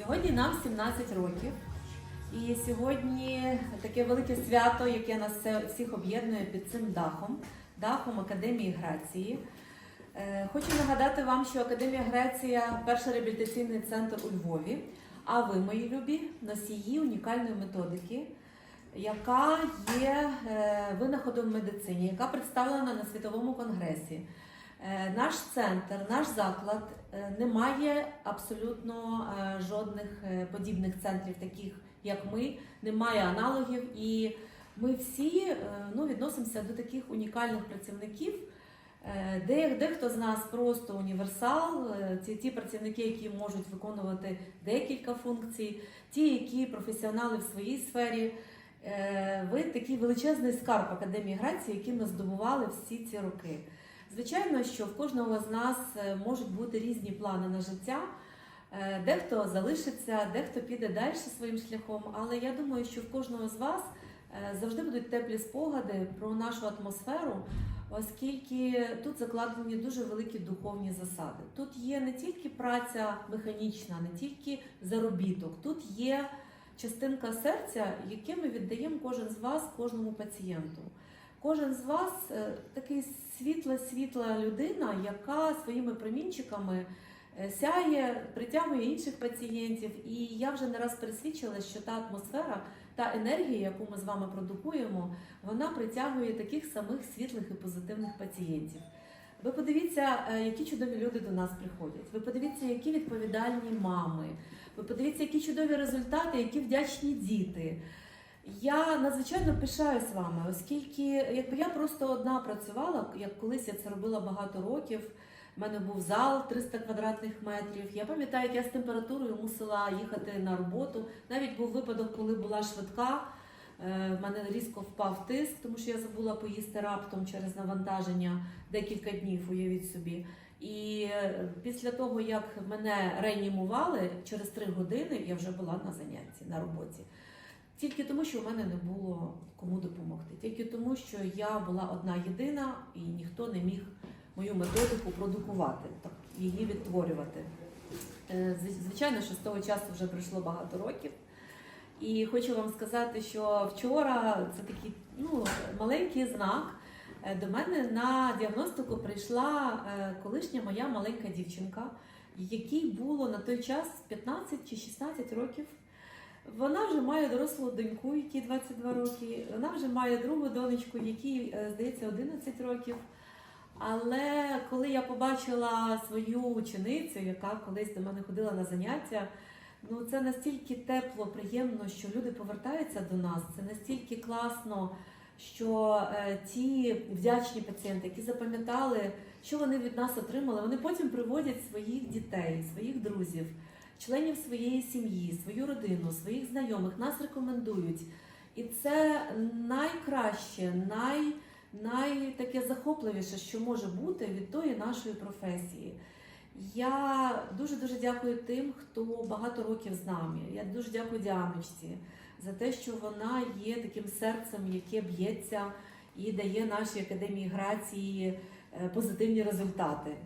Сьогодні нам 17 років. І сьогодні таке велике свято, яке нас всіх об'єднує під цим дахом, дахом Академії Грації. Е, Хочу нагадати вам, що Академія Грація перший реабілітаційний центр у Львові. А ви, мої любі, носії унікальної методики, яка є е, винаходом в медицині, яка представлена на світовому конгресі. Е, Наш центр, наш заклад е, не має абсолютно е, жодних подібних центрів, таких як ми, немає аналогів, і ми всі ну, відносимося до таких унікальних працівників. Де, дехто з нас просто універсал, ці ті працівники, які можуть виконувати декілька функцій, ті, які професіонали в своїй сфері. Ви такий величезний скарб Академії Грації, який ми здобували всі ці роки. Звичайно, що в кожного з нас е, можуть бути різні плани на життя. Е, Дехто залишиться, дехто піде далі своїм шляхом, але я думаю, що в кожного з вас е, завжди будуть теплі спогади про нашу атмосферу, оскільки тут закладені дуже великі духовні засади. Тут є не тільки праця механічна, не тільки заробіток, тут є частинка серця, яке ми віддаємо кожен з вас, кожному пацієнту. Кожен з вас е, такий світла, світла людина, яка своїми промінчиками е, сяє, притягує інших пацієнтів. І я вже не раз пересвідчила, що та атмосфера, та енергія, яку ми з вами продукуємо, вона притягує таких самих світлих і позитивних пацієнтів. Ви подивіться, е, які чудові люди до нас приходять. Ви подивіться, які відповідальні мами. Ви подивіться, які чудові результати, які вдячні діти. Я надзвичайно пишаюсь вами, оскільки якби я просто одна працювала, як колись я це робила багато років. У мене був зал 300 квадратних метрів. Я пам'ятаю, як я з температурою мусила їхати на роботу. Навіть був випадок, коли була швидка. е, В мене різко впав тиск, тому що я забула поїсти раптом через навантаження декілька днів, уявіть собі. І е, після того, як мене реанімували, через три години я вже була на занятті на роботі. Тільки тому, що в мене не було кому допомогти. Тільки тому, що я була одна єдина і ніхто не міг мою методику продукувати, так, її відтворювати. Е, Звичайно, що з того часу вже пройшло багато років. І хочу вам сказати, що вчора це такий ну, маленький знак. Е, До мене на діагностику прийшла е, колишня моя маленька дівчинка, якій було на той час 15 чи 16 років. Вона вже має дорослу доньку, якій 22 роки. Вона вже має другу донечку, якій, е, здається, 11 років. Але коли я побачила свою ученицю, яка колись до мене ходила на заняття, ну це настільки тепло, приємно, що люди повертаються до нас. Це настільки класно, що е, ті вдячні пацієнти, які запам'ятали, що вони від нас отримали, вони потім приводять своїх дітей, своїх друзів, членів своєї сім'ї, свою родину, своїх знайомих, нас рекомендують. І це найкраще, най, най таке захопливіше, що може бути від тої нашої професії. Я дуже дуже дякую тим, хто багато років з нами. Я дуже дякую Діаночці за те, що вона є таким серцем, яке б'ється і дає нашій академії грації е, позитивні результати.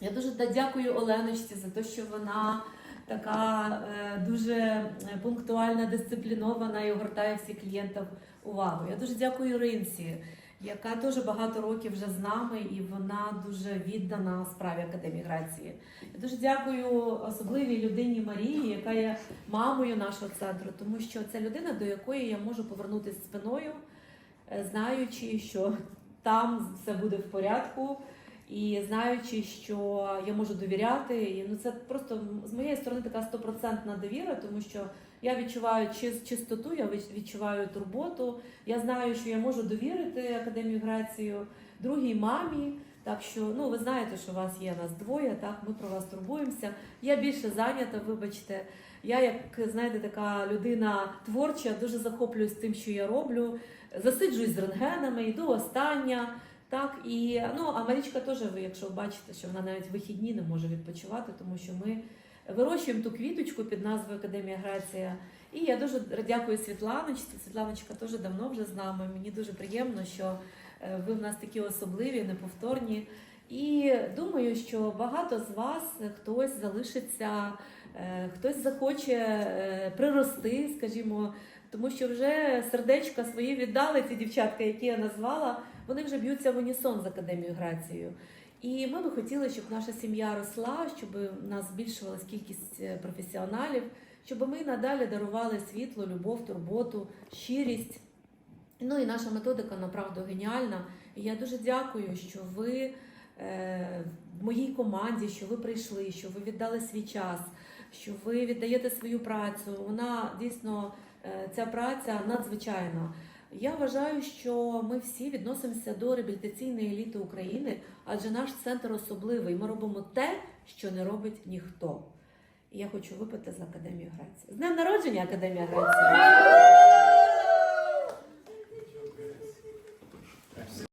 Я дуже дякую Оленочці за те, що вона така е, дуже е, пунктуальна, дисциплінована і огортає всіх клієнтів увагу. Я дуже дякую Ринці, яка теж багато років вже з нами, і вона дуже віддана справі академії грації. Я дуже дякую особливій людині Марії, яка є мамою нашого центру, тому що це людина, до якої я можу повернутися спиною, е, знаючи, що там все буде в порядку. І знаючи, що я можу довіряти, і ну це просто з моєї сторони така стопроцентна довіра, тому що я відчуваю чис- чистоту, я від- відчуваю турботу. Я знаю, що я можу довірити академію грацію другій мамі. Так що, ну ви знаєте, що у вас є нас двоє, так ми про вас турбуємося. Я більше зайнята, вибачте. Я, як знаєте, така людина творча, дуже захоплююсь тим, що я роблю. Засиджуюсь з рентгенами, йду остання. Так, і ну, а Марічка теж, ви, якщо бачите, що вона навіть вихідні не може відпочивати, тому що ми вирощуємо ту квіточку під назвою Академія Грація. І я дуже дякую Світланочці. Світланочка теж давно вже з нами. Мені дуже приємно, що е, ви в нас такі особливі, неповторні. І думаю, що багато з вас хтось залишиться е, хтось захоче е, прирости, скажімо, тому що вже сердечка свої віддали ці дівчатка, які я назвала, вони вже б'ються в унісон з академією грацією. І ми би хотіли, щоб наша сім'я росла, щоб в нас збільшувалась кількість е, професіоналів, щоб ми надалі дарували світло, любов, турботу, щирість. Ну і наша методика направду геніальна. І я дуже дякую, що ви е, в моїй команді, що ви прийшли, що ви віддали свій час, що ви віддаєте свою працю. Вона дійсно е, ця праця надзвичайна. Я вважаю, що ми всі відносимося до реабілітаційної еліти України, адже наш центр особливий. Ми робимо те, що не робить ніхто. І я хочу випити за академію грації. З днем народження, Академія грації!